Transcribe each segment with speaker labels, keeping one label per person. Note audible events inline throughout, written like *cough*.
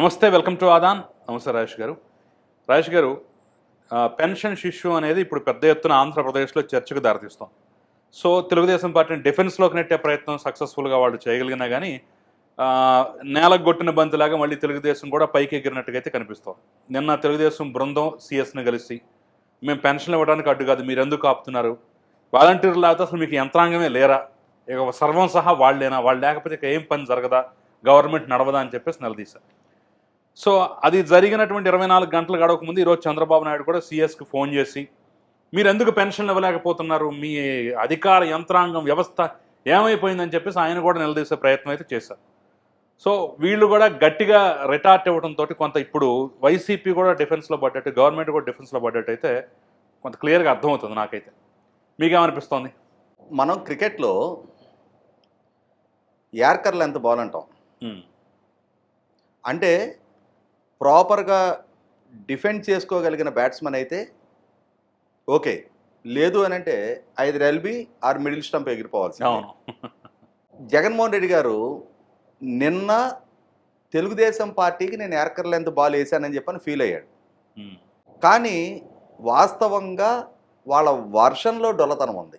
Speaker 1: నమస్తే welcome to Aadan. నమస్తే రాజేష్ గారు. రాజేష్ గారు పెన్షన్ ఇష్యూ అనేది ఇప్పుడు పెద్ద ఎత్తున ఆంధ్రప్రదేశ్లో చర్చకు దారితీస్తాం సో తెలుగుదేశం పార్టీని డిఫెన్స్లోకి నెట్టే ప్రయత్నం సక్సెస్ఫుల్గా వాళ్ళు చేయగలిగినా కానీ నేలకు కొట్టిన బంతిలాగా మళ్ళీ తెలుగుదేశం కూడా పైకి ఎగిరినట్టుగా అయితే కనిపిస్తాం నిన్న తెలుగుదేశం బృందం సిఎస్ని కలిసి మేము పెన్షన్లు ఇవ్వడానికి అడ్డు కాదు మీరు ఎందుకు ఆపుతున్నారు? వాలంటీర్లు లేకపోతే అసలు మీకు యంత్రాంగమే లేరా? ఇక సర్వం సహా వాళ్ళేనా? వాళ్ళు లేకపోతే ఇక ఏం పని జరగదా? గవర్నమెంట్ నడవదా? అని చెప్పేసి నిలదీశారు. సో అది జరిగినటువంటి ఇరవై నాలుగు గంటలు గడవక ముందు ఈరోజు చంద్రబాబు నాయుడు కూడా సిఎస్కి ఫోన్ చేసి మీరు ఎందుకు పెన్షన్లు ఇవ్వలేకపోతున్నారు? మీ అధికార యంత్రాంగం వ్యవస్థ ఏమైపోయిందని చెప్పేసి ఆయన కూడా నిలదీసే ప్రయత్నం అయితే చేశారు. సో వీళ్ళు కూడా గట్టిగా రిటార్ట్ ఇవ్వడంతో కొంత ఇప్పుడు వైసీపీ కూడా డిఫెన్స్లో పడ్డట్టు గవర్నమెంట్ కూడా డిఫెన్స్లో పడ్డట్టు అయితే కొంత క్లియర్గా అర్థమవుతుంది నాకైతే. మీకేమనిపిస్తోంది?
Speaker 2: మనం క్రికెట్లో యార్కర్లు ఎంత బాల్ అంటాం
Speaker 1: ఉమ్,
Speaker 2: అంటే ప్రాపర్గా డిఫెండ్ చేసుకోగలిగిన బ్యాట్స్మెన్ అయితే ఓకే. లేదు అని అంటే ఐదు ఎల్బీ ఆర్ మిడిల్ స్టంప్ ఎగిరిపోవాల్సి జగన్మోహన్ రెడ్డి గారు నిన్న తెలుగుదేశం పార్టీకి నేను యార్కర్ లెంత్ బాల్ వేసానని చెప్పని ఫీల్ అయ్యాడు. కానీ వాస్తవంగా వాళ్ళ వర్షన్లో డొల్లతనం ఉంది.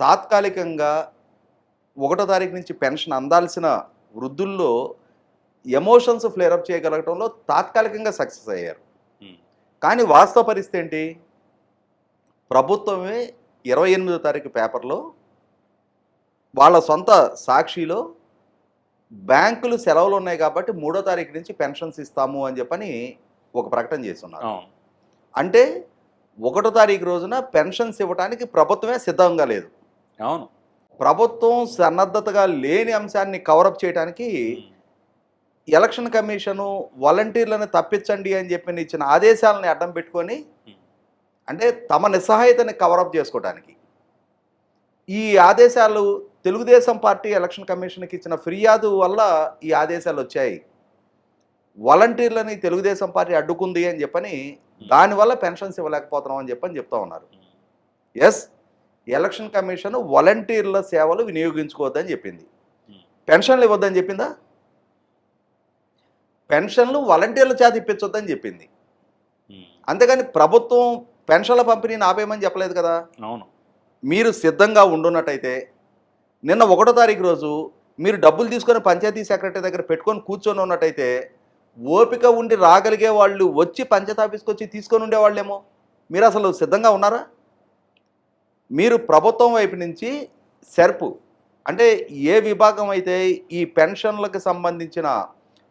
Speaker 2: తాత్కాలికంగా ఒకటో తారీఖు నుంచి పెన్షన్ అందాల్సిన వృద్ధుల్లో ఎమోషన్స్ ఫ్లేరప్ చేయగలగటంలో తాత్కాలికంగా సక్సెస్ అయ్యారు. కానీ వాస్తవ పరిస్థితి ఏంటి? ప్రభుత్వమే ఇరవై ఎనిమిదో తారీఖు పేపర్లో వాళ్ళ సొంత సాక్షిలో బ్యాంకులు సెలవులు ఉన్నాయి కాబట్టి మూడో తారీఖు నుంచి పెన్షన్స్ ఇస్తాము అని చెప్పని ఒక ప్రకటన చేస్తున్నారు. అంటే ఒకటో తారీఖు రోజున పెన్షన్స్ ఇవ్వడానికి ప్రభుత్వమే సిద్ధంగా లేదు.
Speaker 1: అవును.
Speaker 2: ప్రభుత్వం సన్నద్ధతగా లేని అంశాన్ని కవరప్ చేయడానికి ఎలక్షన్ కమిషను వాలంటీర్లను తప్పించండి అని చెప్పి ఇచ్చిన ఆదేశాలను అడ్డం పెట్టుకొని అంటే తమ నిస్సహాయతని కవరప్ చేసుకోవడానికి. ఈ ఆదేశాలు తెలుగుదేశం పార్టీ ఎలక్షన్ కమిషన్కి ఇచ్చిన ఫిర్యాదు వల్ల ఈ ఆదేశాలు వచ్చాయి. వాలంటీర్లని తెలుగుదేశం పార్టీ అడ్డుకుంది అని చెప్పని దానివల్ల పెన్షన్స్ ఇవ్వలేకపోతున్నాం అని చెప్పని చెప్తా ఉన్నారు. ఎస్ ఎలక్షన్ కమిషన్ వాలంటీర్ల సేవలు వినియోగించుకోవద్దని చెప్పింది. పెన్షన్లు ఇవ్వద్దని చెప్పిందా? పెన్షన్లు వాలంటీర్ల చేత ఇప్పించొద్దని చెప్పింది. అంతేగాని ప్రభుత్వం పెన్షన్ల పంపిణీని ఆపేయమని చెప్పలేదు కదా?
Speaker 1: అవును.
Speaker 2: మీరు సిద్ధంగా ఉండున్నట్టయితే నిన్న ఒకటో తారీఖు రోజు మీరు డబ్బులు తీసుకొని పంచాయతీ సెక్రటరీ దగ్గర పెట్టుకొని కూర్చొని ఉన్నట్టయితే ఓపిక ఉండి రాగలిగే వాళ్ళు వచ్చి పంచాయతీ ఆఫీస్కి వచ్చి తీసుకొని ఉండేవాళ్ళేమో. మీరు అసలు సిద్ధంగా ఉన్నారా? మీరు ప్రభుత్వం వైపు నుంచి సెర్పు అంటే ఏ విభాగం అయితే ఈ పెన్షన్లకు సంబంధించిన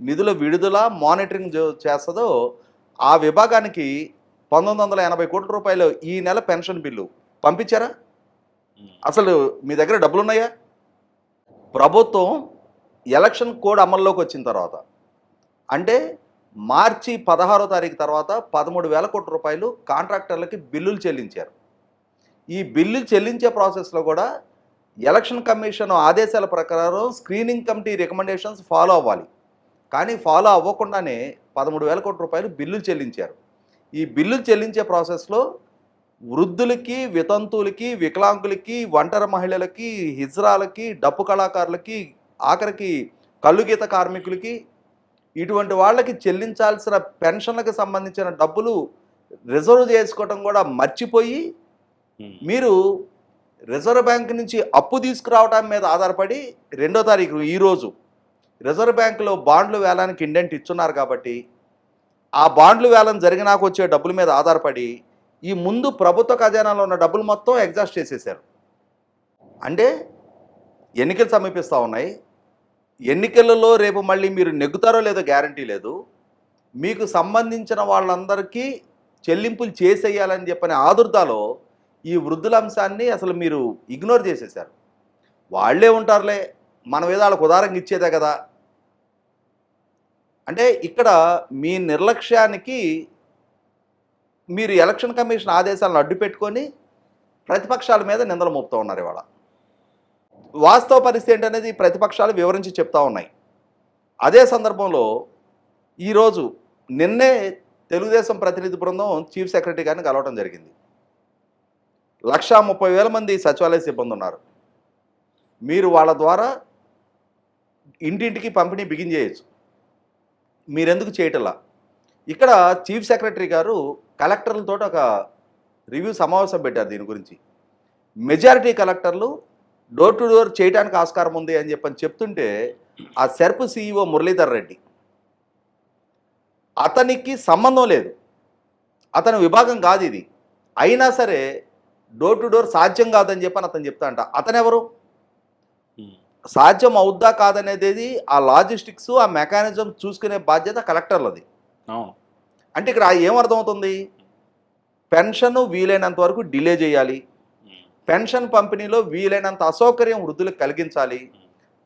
Speaker 2: నిధుల విడుదల మానిటరింగ్ చేస్తుందో ఆ విభాగానికి పంతొమ్మిది వందల ఎనభై కోట్ల రూపాయలు ఈ నెల పెన్షన్ బిల్లు. పంపించారా? అసలు మీ దగ్గర డబ్బులు ఉన్నాయా ప్రభుత్వం ఎలక్షన్ కోడ్ అమల్లోకి వచ్చిన తర్వాత అంటే మార్చి పదహారో తారీఖు తర్వాత పదమూడు వేల కోట్ల రూపాయలు కాంట్రాక్టర్లకి బిల్లులు చెల్లించారు. ఈ బిల్లులు చెల్లించే ప్రాసెస్లో కూడా ఎలక్షన్ కమిషన్ ఆదేశాల ప్రకారం స్క్రీనింగ్ కమిటీ రికమెండేషన్స్ ఫాలో అవ్వాలి. కానీ ఫాలో అవ్వకుండానే పదమూడు వేల కోట్ల రూపాయలు బిల్లులు చెల్లించారు. ఈ బిల్లులు చెల్లించే ప్రాసెస్లో వృద్ధులకి వితంతువులకి వికలాంగులకి ఒంటరి మహిళలకి హిజ్రాలకి డప్పు కళాకారులకి ఆఖరికి కళ్ళుగీత కార్మికులకి ఇటువంటి వాళ్ళకి చెల్లించాల్సిన పెన్షన్లకు సంబంధించిన డబ్బులు రిజర్వ్ చేసుకోవడం కూడా మర్చిపోయి మీరు రిజర్వ్ బ్యాంక్ నుంచి అప్పు తీసుకురావడం మీద ఆధారపడి రెండో తారీఖు ఈరోజు రిజర్వ్ బ్యాంకులో బాండ్లు వేలానికి ఇండెంట్ ఇచ్చున్నారు కాబట్టి ఆ బాండ్లు వేలం జరిగినాక వచ్చే డబ్బుల మీద ఆధారపడి ఈ ముందు ప్రభుత్వ ఖజానాలో ఉన్న డబ్బులు మొత్తం ఎగ్జాస్ట్ చేసేసారు అంటే ఎన్నికలు సమీపిస్తూ ఉన్నాయి. ఎన్నికలలో రేపు మళ్ళీ మీరు నెగ్గుతారో లేదో గ్యారంటీ లేదు. మీకు సంబంధించిన వాళ్ళందరికీ చెల్లింపులు చేసేయాలని చెప్పని ఆదుర్దాలో ఈ వృద్ధుల అంశాన్ని అసలు మీరు ఇగ్నోర్ చేసేసారు వాళ్ళే ఉంటారులే. మనం ఏదో వాళ్ళకు ఉదారంగా ఇచ్చేదే కదా. అంటే ఇక్కడ మీ నిర్లక్ష్యానికి మీరు ఎలక్షన్ కమిషన్ ఆదేశాలను అడ్డు పెట్టుకొని ప్రతిపక్షాల మీద నిందలు మోపుతూ ఉన్నారు ఇవాళ. వాస్తవ పరిస్థితి ఏంటనేది ప్రతిపక్షాలు వివరించి చెప్తా ఉన్నాయి. అదే సందర్భంలో ఈరోజు నిన్నే తెలుగుదేశం ప్రతినిధి బృందం చీఫ్ సెక్రటరీ గారిని కలవడం జరిగింది. లక్షా ముప్పై వేల మంది సచివాలయ సిబ్బంది ఉన్నారు. మీరు వాళ్ళ ద్వారా ఇంటింటికి పంపిణీ బిగిన్ చేయొచ్చు. మీరెందుకు చేయటలా? ఇక్కడ చీఫ్ సెక్రటరీ గారు కలెక్టర్లతో ఒక రివ్యూ సమావేశం పెట్టారు దీని గురించి. మెజారిటీ కలెక్టర్లు డోర్ టు డోర్ చేయడానికి ఆస్కారం ఉంది అని చెప్పని చెప్తుంటే ఆ సెర్ప్ సీఈఓ మురళీధర్ రెడ్డి అతనికి సంబంధం లేదు. అతని విభాగం కాదు ఇది. అయినా సరే డోర్ టు డోర్ సాధ్యం కాదని చెప్పని అతను చెప్తా అంట.
Speaker 1: అతనెవరు?
Speaker 2: సాధ్యం అవుద్దా కాదనేది ఆ లాజిస్టిక్స్ ఆ మెకానిజం చూసుకునే బాధ్యత కలెక్టర్లది. అంటే ఇక్కడ ఏమర్థమవుతుంది పెన్షన్ వీలైనంత వరకు డిలే చేయాలి. పెన్షన్ పంపిణీలో వీలైనంత అసౌకర్యం వృద్ధులకు కలిగించాలి.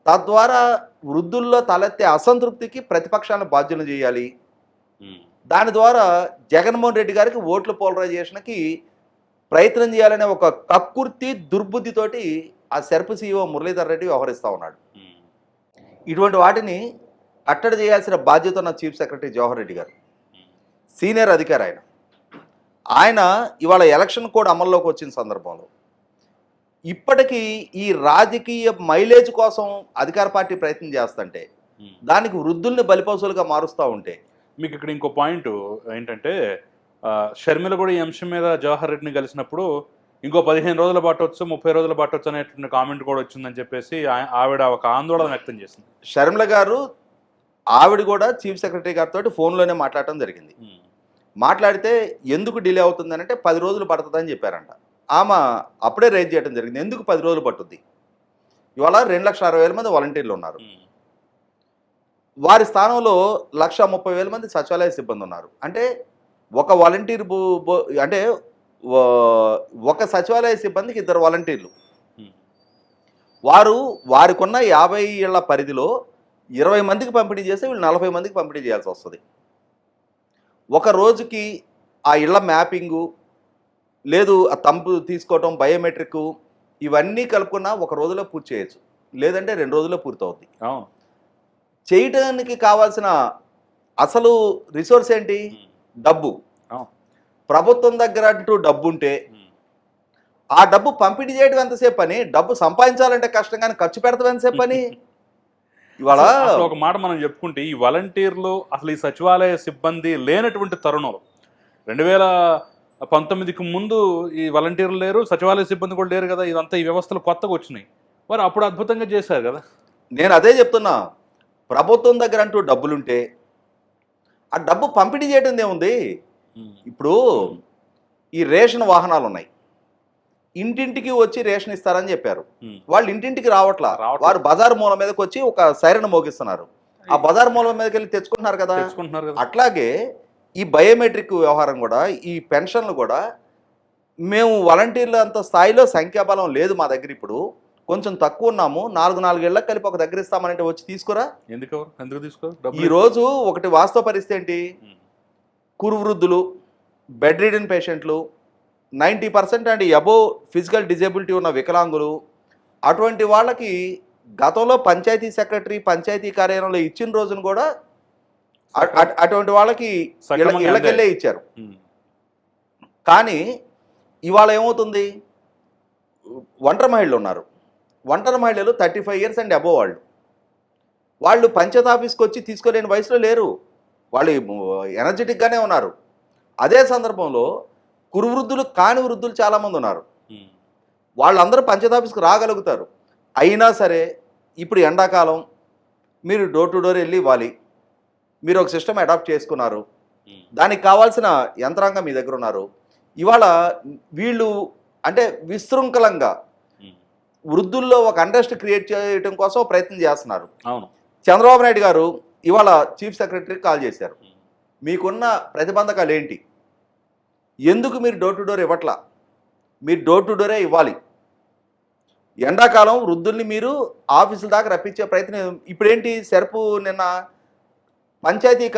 Speaker 2: తద్వారా వృద్ధుల్లో తలెత్తే అసంతృప్తికి ప్రతిపక్షాలను బాధ్యులు చేయాలి. దాని ద్వారా జగన్మోహన్ రెడ్డి గారికి ఓట్ల పోలరైజేషన్కి ప్రయత్నం చేయాలనే ఒక కక్కుర్తి దుర్బుద్ధితోటి ఆ సెర్పు సీఈఓ మురళీధర్ రెడ్డి వ్యవహరిస్తూ ఉన్నాడు. ఇటువంటి వాటిని కట్టడి చేయాల్సిన బాధ్యత ఉన్న చీఫ్ సెక్రటరీ జవహర్ రెడ్డి గారు. సీనియర్ అధికారి ఆయన. ఆయన ఇవాళ ఎలక్షన్ కోడ్ అమల్లోకి వచ్చిన సందర్భంలో ఇప్పటికీ ఈ రాజకీయ మైలేజ్ కోసం అధికార పార్టీ ప్రయత్నం చేస్తుంటే. దానికి వృద్ధుల్ని బలిపశువులుగా మారుస్తూ ఉంటే
Speaker 1: మీకు ఇక్కడ ఇంకో పాయింట్ ఏంటంటే షర్మిల కూడా ఈ అంశం మీద జవహర్ రెడ్డిని కలిసినప్పుడు ఇంకో పదిహేను రోజుల పట్టవచ్చు ముప్పై రోజుల పట్టవచ్చు అనేటువంటి కామెంట్ కూడా వచ్చిందని చెప్పేసి ఆవిడ ఒక ఆందోళన వ్యక్తం చేసింది.
Speaker 2: షర్మిల గారు ఆవిడ కూడా చీఫ్ సెక్రటరీ గారితో ఫోన్లోనే మాట్లాడటం జరిగింది. మాట్లాడితే ఎందుకు డిలే అవుతుందని అంటే పది రోజులు పడుతుందని చెప్పారంట. ఆమె అప్పుడే రేజ్ చేయడం జరిగింది. ఎందుకు పది రోజులు పట్టుద్ది? ఇవాళ రెండు లక్షల అరవై వేల మంది వాలంటీర్లు ఉన్నారు. వారి స్థానంలో లక్ష ముప్పై వేల మంది సచివాలయ సిబ్బంది ఉన్నారు. అంటే ఒక వాలంటీర్ అంటే ఒక సచివాలయ సిబ్బందికి ఇద్దరు వాలంటీర్లు. వారు వారికున్న యాభై ఏళ్ళ పరిధిలో ఇరవై మందికి పంపిణీ చేస్తే వీళ్ళు నలభై మందికి పంపిణీ చేయాల్సి వస్తుంది. ఒక రోజుకి ఆ ఇళ్ళ మ్యాపింగు లేదు ఆ తంపు తీసుకోవటం బయోమెట్రిక్ ఇవన్నీ కలుపుకున్న ఒక రోజులో పూర్తి చేయొచ్చు. లేదంటే రెండు రోజుల్లో పూర్తవుద్ది.
Speaker 1: అవును.
Speaker 2: చేయడానికి కావాల్సిన అసలు రిసోర్స్ ఏంటి? డబ్బు. ప్రభుత్వం దగ్గర అంటూ డబ్బు ఉంటే ఆ డబ్బు పంపిణీ చేయడం ఎంతసేపు పని? డబ్బు సంపాదించాలంటే కష్టం కానీ ఖర్చు పెడతాం ఎంతసేపు పని? *laughs* ఇవాళ
Speaker 1: ఒక మాట మనం చెప్పుకుంటే ఈ వాలంటీర్లు అసలు ఈ సచివాలయ సిబ్బంది లేనటువంటి తరుణంలో రెండు వేల పంతొమ్మిదికి ముందు ఈ వాలంటీర్లు లేరు సచివాలయ సిబ్బంది కూడా లేరు కదా ఇదంతా ఈ వ్యవస్థలు కొత్తగా వచ్చినాయి. వారు అప్పుడు అద్భుతంగా చేశారు కదా.
Speaker 2: నేను అదే చెప్తున్నా. ప్రభుత్వం దగ్గర అంటూ డబ్బులుంటే ఆ డబ్బు పంపిణీ చేయడం ఏముంది? ఇప్పుడు ఈ రేషన్ వాహనాలు ఉన్నాయి ఇంటింటికి వచ్చి రేషన్ ఇస్తారని చెప్పారు.
Speaker 1: ఉమ్.
Speaker 2: వాళ్ళు ఇంటింటికి రావట్లా. వారు బజార్ మూల మీదకి వచ్చి ఒక సైరన్ మోగిస్తున్నారు. ఆ బజార్ మూల మీదకి వెళ్ళి తెచ్చుకుంటున్నారు కదా. అట్లాగే ఈ బయోమెట్రిక్ వ్యవహారం కూడా ఈ పెన్షన్లు కూడా మేము వాలంటీర్లు అంత స్థాయిలో సంఖ్యాబలం లేదు మా దగ్గర ఇప్పుడు. కొంచెం తక్కువ ఉన్నాము. నాలుగు నాలుగేళ్ళకు కలిపి ఒక దగ్గర ఇస్తామనంటే వచ్చి తీసుకురా.
Speaker 1: ఎందుకు? ఎందుకు తీసుకోరు?
Speaker 2: ఈ రోజు ఒకటి వాస్తవ పరిస్థితి ఏంటి?
Speaker 1: ఉమ్.
Speaker 2: కురు వృద్ధులు బెడ్ రిడన్ పేషెంట్లు ninety percent and above physical disability ఉన్న వికలాంగులు అటువంటి వాళ్ళకి గతంలో పంచాయతీ సెక్రటరీ పంచాయతీ కార్యాలయంలో ఇచ్చిన రోజున కూడా అటువంటి వాళ్ళకి ఇళ్ళకెళ్ళే ఇచ్చారు. కానీ ఇవాళ ఏమవుతుంది? ఒంటరి మహిళలు ఉన్నారు. ఒంటరి మహిళలు thirty five years and above వాళ్ళు. వాళ్ళు పంచాయత్ ఆఫీస్కి వచ్చి తీసుకోలేని వయసులో లేరు. వాళ్ళు ఎనర్జెటిక్గానే ఉన్నారు. అదే సందర్భంలో కురు వృద్ధులు కాని వృద్ధులు చాలామంది ఉన్నారు. వాళ్ళందరూ పంచాయత్ ఆఫీస్కి రాగలుగుతారు. అయినా సరే ఇప్పుడు ఎండాకాలం మీరు డోర్ టు డోర్ వెళ్ళి ఇవ్వాలి. మీరు ఒక సిస్టమ్ అడాప్ట్ చేసుకున్నారు. దానికి కావాల్సిన యంత్రాంగం మీ దగ్గర ఉన్నారు. ఇవాళ వీళ్ళు అంటే విశృంఖలంగా. వృద్ధుల్లో ఒక అండర్స్ట్ క్రియేట్ చేయడం కోసం ప్రయత్నం చేస్తున్నారు.
Speaker 1: అవును.
Speaker 2: చంద్రబాబు నాయుడు గారు ఇవాళ చీఫ్ సెక్రటరీకి కాల్ చేశారు. మీకున్న ప్రతిబంధకాలు ఏంటి? ఎందుకు మీరు డోర్ టు డోర్ ఇవ్వట్లా? మీరు డోర్ టు డోరే ఇవ్వాలి. ఎండాకాలం వృద్ధుల్ని మీరు ఆఫీసుల దాకా రప్పించే ప్రయత్నం ఇప్పుడేంటి? సెర్పు నిన్న పంచాయతీ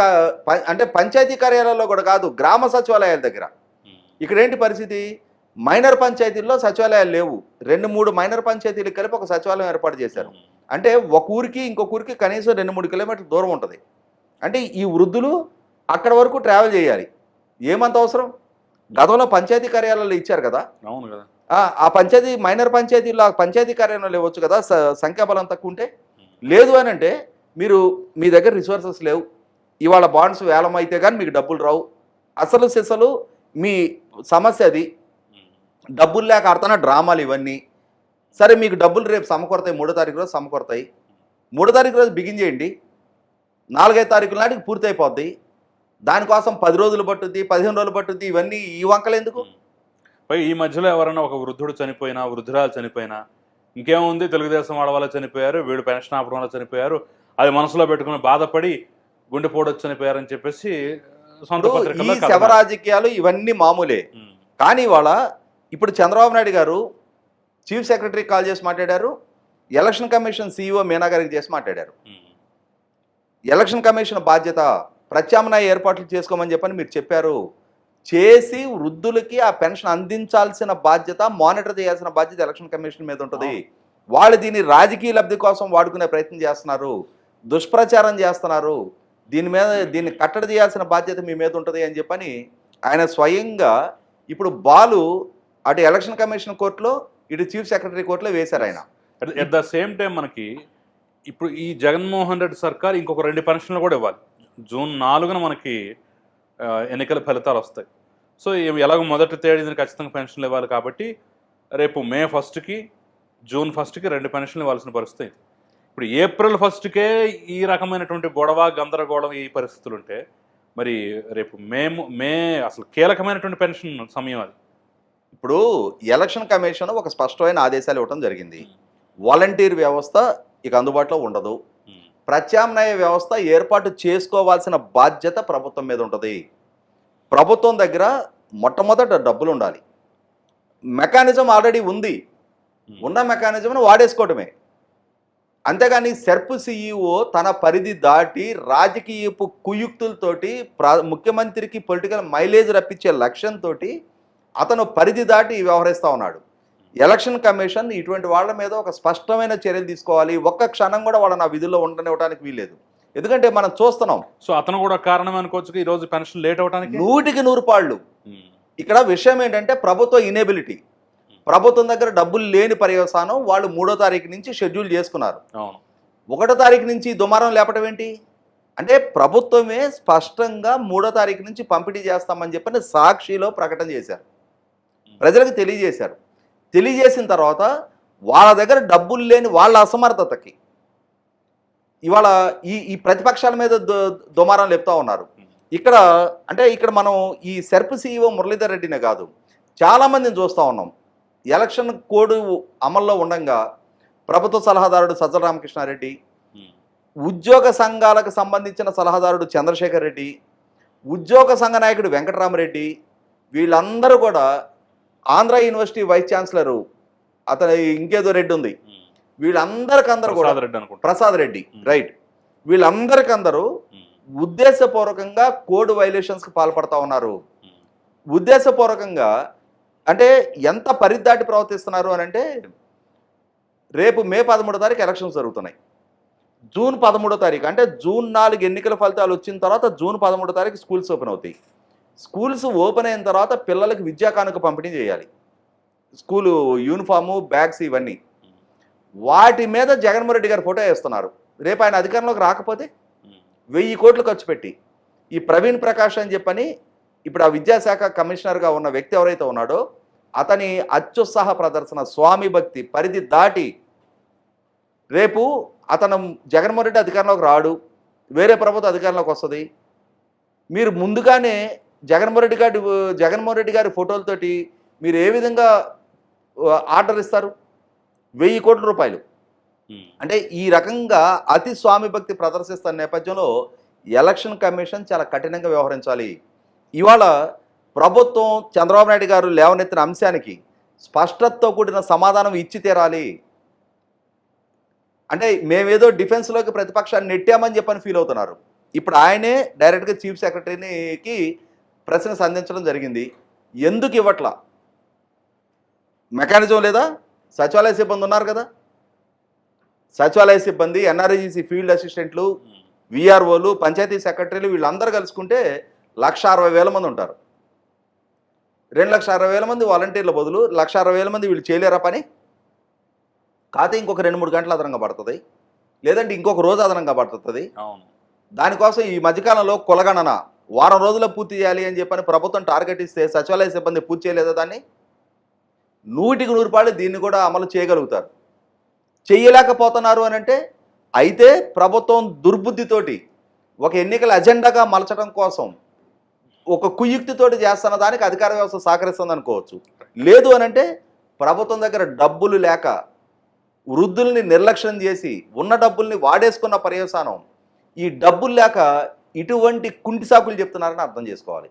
Speaker 2: ప- అంటే పంచాయతీ కార్యాలయాల్లో కూడా కాదు గ్రామ సచివాలయాల దగ్గర.
Speaker 1: ఇక్కడేంటి
Speaker 2: ఇక్కడ ఏంటి పరిస్థితి? మైనర్ పంచాయతీల్లో సచివాలయాలు లేవు. రెండు మూడు మైనర్ పంచాయతీలు కలిపి ఒక సచివాలయం ఏర్పాటు చేశారు. అంటే ఒక ఊరికి ఇంకొక ఊరికి కనీసం రెండు మూడు కిలోమీటర్ల దూరం ఉంటుంది. అంటే ఈ వృద్ధులు అక్కడ వరకు ట్రావెల్ చేయాలి. ఏమంత అవసరం? గతంలో పంచాయతీ కార్యాలయాలు ఇచ్చారు కదా?
Speaker 1: అవును కదా.
Speaker 2: ఆ, పంచాయతీ మైనర్ పంచాయతీలో పంచాయతీ కార్యాలయంలో ఇవ్వచ్చు కదా? సంఖ్యాబలం తక్కువ ఉంటే? లేదు అని అంటే మీరు మీ దగ్గర రిసోర్సెస్ లేవు. ఇవాళ బాండ్స్ వేలం అయితే కానీ మీకు డబ్బులు రావు. అసలు సిసలు మీ సమస్య అది. డబ్బులు లేక ఆడుతున్న డ్రామాలు ఇవన్నీ. సరే మీకు డబ్బులు రేపు సమకూరతాయి మూడో తారీఖు రోజు సమకూరతాయి. మూడో తారీఖు రోజు బిగిన్ చేయండి. నాలుగైదు తారీఖుల నాటికి పూర్తి అయిపోద్ది దానికోసం పది రోజులు పట్టుద్ది పదిహేను రోజులు పట్టుద్ది ఇవన్నీ ఈ వంకలు ఎందుకు?
Speaker 1: పై ఈ మధ్యలో ఎవరైనా ఒక వృద్ధుడు చనిపోయినా వృద్ధురాలు చనిపోయినా ఇంకేముంది? తెలుగుదేశం వాళ్ళ వల్ల చనిపోయారు వీడు పెన్షన్ ఆపడం వల్ల చనిపోయారు అది మనసులో పెట్టుకుని బాధపడి గుండెపోటు చనిపోయారని చెప్పేసి
Speaker 2: ఈ శవ. రాజకీయాలు ఇవన్నీ మామూలే. కానీ ఇవాళ ఇప్పుడు చంద్రబాబు నాయుడు గారు చీఫ్ సెక్రటరీ కాల్ చేసి మాట్లాడారు. ఎలక్షన్ కమిషన్ సీఈఓ మీనా గారికి చేసి మాట్లాడారు. ఎలక్షన్ కమిషన్ బాధ్యత ప్రత్యామ్నాయ ఏర్పాట్లు చేసుకోమని చెప్పని మీరు చెప్పారు. చేసి వృద్ధులకి ఆ పెన్షన్ అందించాల్సిన బాధ్యత మానిటర్ చేయాల్సిన బాధ్యత ఎలక్షన్ కమిషన్ మీద ఉంటుంది. వాళ్ళు దీన్ని రాజకీయ లబ్ధి కోసం వాడుకునే ప్రయత్నం చేస్తున్నారు. దుష్ప్రచారం చేస్తున్నారు. దీని మీద దీన్ని కట్టడి చేయాల్సిన బాధ్యత మీ మీద ఉంటుంది అని చెప్పని ఆయన స్వయంగా ఇప్పుడు బాలు అటు ఎలక్షన్ కమిషన్ కోర్టులో ఇటు చీఫ్ సెక్రటరీ కోర్టులో వేశారు ఆయన.
Speaker 1: ఎట్ ద సేమ్ టైం మనకి ఇప్పుడు ఈ జగన్మోహన్ రెడ్డి సర్కార్ ఇంకొక రెండు పెన్షన్లు కూడా ఇవ్వాలి. జూన్ నాలుగున మనకి ఎన్నికల ఫలితాలు వస్తాయి. సో ఇవి ఎలాగో మొదటి తేదీని ఖచ్చితంగా పెన్షన్లు ఇవ్వాలి కాబట్టి రేపు మే ఫస్ట్కి జూన్ ఫస్ట్కి రెండు పెన్షన్లు ఇవ్వాల్సిన పరిస్థితి ఇప్పుడు ఏప్రిల్ ఫస్ట్కే ఈ రకమైనటువంటి గొడవ గందరగోళం ఈ పరిస్థితులు ఉంటే మరి రేపు మే మే అసలు కీలకమైనటువంటి పెన్షన్ సమయం అది.
Speaker 2: ఇప్పుడు ఎలక్షన్ కమిషన్ ఒక స్పష్టమైన ఆదేశాలు ఇవ్వడం జరిగింది. వాలంటీర్ వ్యవస్థ ఇక అందుబాటులో ఉండదు. ప్రత్యామ్నాయ వ్యవస్థ ఏర్పాటు చేసుకోవాల్సిన బాధ్యత ప్రభుత్వం మీద ఉంటుంది. ప్రభుత్వం దగ్గర మొట్టమొదట డబ్బులు ఉండాలి. మెకానిజం ఆల్రెడీ ఉంది. ఉన్న మెకానిజంను వాడేసుకోవటమే. అంతేగాని సెర్ప్ సిఇఓ తన పరిధి దాటి రాజకీయపు కుయుక్తులతోటి ప్రా ముఖ్యమంత్రికి పొలిటికల్ మైలేజ్ రప్పించే లక్ష్యంతో అతను పరిధి దాటి వ్యవహరిస్తూ ఉన్నాడు. ఎలక్షన్ కమిషన్ ఇటువంటి వాళ్ళ మీద ఒక స్పష్టమైన చర్యలు తీసుకోవాలి. ఒక్క క్షణం కూడా వాళ్ళ నా విధుల్లో ఉండనివ్వడానికి వీల్లేదు. ఎందుకంటే మనం చూస్తున్నాం.
Speaker 1: సో అతను కూడా కారణం అనుకోవచ్చు ఈ రోజు పెన్షన్ లేట్ అవడానికి
Speaker 2: నూటికి నూరు పాళ్ళు. ఇక్కడ విషయం ఏంటంటే ప్రభుత్వ ఇనేబిలిటీ. ప్రభుత్వం దగ్గర డబ్బులు లేని పర్యవసానం వాళ్ళు మూడో తారీఖు నుంచి షెడ్యూల్ చేసుకున్నారు.
Speaker 1: అవును.
Speaker 2: ఒకటో తారీఖు నుంచి దుమారం లేపటం ఏంటి? అంటే ప్రభుత్వమే స్పష్టంగా మూడో తారీఖు నుంచి పంపిణీ చేస్తామని చెప్పని సాక్షిలో ప్రకటన చేశారు. ప్రజలకు తెలియజేశారు. తెలియజేసిన తర్వాత వాళ్ళ దగ్గర డబ్బులు లేని వాళ్ళ అసమర్థతకి ఇవాళ ఈ ఈ ప్రతిపక్షాల మీద దుమారం లేపుతా ఉన్నారు. ఇక్కడ అంటే ఇక్కడ మనం ఈ సెర్ప్ సీఈఓ మురళీధర్ రెడ్డినే కాదు చాలామందిని చూస్తూ ఉన్నాం. ఎలక్షన్ కోడ్ అమల్లో ఉండగా ప్రభుత్వ సలహాదారుడు సజ్జల రామకృష్ణారెడ్డి ఉద్యోగ సంఘాలకు సంబంధించిన సలహాదారుడు చంద్రశేఖర్ రెడ్డి ఉద్యోగ సంఘ నాయకుడు వెంకటరామరెడ్డి వీళ్ళందరూ కూడా ఆంధ్ర యూనివర్సిటీ వైస్ ఛాన్సలరు అతని ఇంకేదో రెడ్డి ఉంది. వీళ్ళందరికందరూ కూడా
Speaker 1: ప్రసాద్ రెడ్డి అనుకుంటా.
Speaker 2: ప్రసాద్ రెడ్డి. రైట్. వీళ్ళందరికందరూ ఉద్దేశపూర్వకంగా కోడ్ వైలేషన్స్కి పాల్పడతా ఉన్నారు. ఉద్దేశపూర్వకంగా అంటే ఎంత పరిద్దాటి ప్రవర్తిస్తున్నారు అని అంటే రేపు మే పదమూడో తారీఖు ఎలక్షన్స్ జరుగుతున్నాయి. జూన్ పదమూడో తారీఖు అంటే జూన్ నాలుగు ఎన్నికల ఫలితాలు వచ్చిన తర్వాత జూన్ పదమూడో తారీఖు స్కూల్స్ ఓపెన్ అవుతాయి. స్కూల్స్ ఓపెన్ అయిన తర్వాత పిల్లలకు విద్యా కానుక పంపిణీ చేయాలి. స్కూలు యూనిఫాము బ్యాగ్స్ ఇవన్నీ. వాటి మీద జగన్మోహన్ రెడ్డి గారు ఫోటో వేస్తున్నారు. రేపు ఆయన అధికారంలోకి రాకపోతే వెయ్యి కోట్లు ఖర్చు పెట్టి. ఈ ప్రవీణ్ ప్రకాష్ అని చెప్పని ఇప్పుడు ఆ విద్యాశాఖ కమిషనర్గా ఉన్న వ్యక్తి ఎవరైతే ఉన్నాడో అతని అత్యుత్సాహ ప్రదర్శన స్వామి భక్తి పరిధి దాటి రేపు అతను జగన్మోహన్ రెడ్డి అధికారంలోకి రాడు. వేరే ప్రభుత్వం అధికారంలోకి వస్తుంది. మీరు ముందుగానే జగన్మోహన్ రెడ్డి గారి జగన్మోహన్ రెడ్డి గారి ఫోటోలతోటి మీరు ఏ విధంగా ఆర్డర్ ఇస్తారు? వెయ్యి కోట్ల రూపాయలు. అంటే ఈ రకంగా అతి స్వామి భక్తి ప్రదర్శిస్తున్న నేపథ్యంలో ఎలక్షన్ కమిషన్ చాలా కఠినంగా వ్యవహరించాలి. ఇవాళ ప్రభుత్వం చంద్రబాబు నాయుడు గారు లేవనెత్తిన అంశానికి స్పష్టతతో కూడిన సమాధానం ఇచ్చి తీరాలి. అంటే మేమేదో డిఫెన్స్లోకి ప్రతిపక్షాన్ని నెట్టామని చెప్పని ఫీల్ అవుతున్నారు. ఇప్పుడు ఆయనే డైరెక్ట్గా చీఫ్ సెక్రటరీకి ప్రశ్న సంధించడం జరిగింది. ఎందుకు ఇవ్వట్లా? మెకానిజం లేదా? సచివాలయ సిబ్బంది ఉన్నారు కదా. సచివాలయ సిబ్బంది ఎన్ఆర్ఐజీసీ ఫీల్డ్ అసిస్టెంట్లు. విఆర్ఓలు పంచాయతీ సెక్రటరీలు వీళ్ళందరూ కలుసుకుంటే లక్ష అరవై వేల మంది ఉంటారు. రెండు లక్ష అరవై వేల మంది వాలంటీర్ల బదులు లక్ష అరవై వేల మంది వీళ్ళు చేయలేరా పని? కాకపోతే ఇంకొక రెండు మూడు గంటలు అదనంగా పడుతుంది. లేదంటే ఇంకొక రోజు అదనంగా పడుతుంది. దానికోసం ఈ మధ్యకాలంలో కులగణన వారం రోజుల్లో పూర్తి చేయాలి అని చెప్పని ప్రభుత్వం టార్గెట్ ఇస్తే సచివాలయ సిబ్బంది పూర్తి చేయలేదా దాన్ని? నూటికి నూరు పాళ్ళు దీన్ని కూడా అమలు చేయగలుగుతారు. చేయలేకపోతున్నారు అని అంటే అయితే ప్రభుత్వం దుర్బుద్ధితోటి ఒక ఎన్నికల అజెండాగా మలచడం కోసం ఒక కుయుక్తితోటి చేస్తున్న దానికి అధికార వ్యవస్థ సహకరిస్తుంది అనుకోవచ్చు లేదు అని అంటే ప్రభుత్వం దగ్గర డబ్బులు లేక వృద్ధుల్ని నిర్లక్ష్యం చేసి ఉన్న డబ్బుల్ని వాడేసుకున్న పర్యవసానం ఈ డబ్బులు లేక ఇటువంటి కుంటి సాకులు చెప్తున్నారని అర్థం చేసుకోవాలి.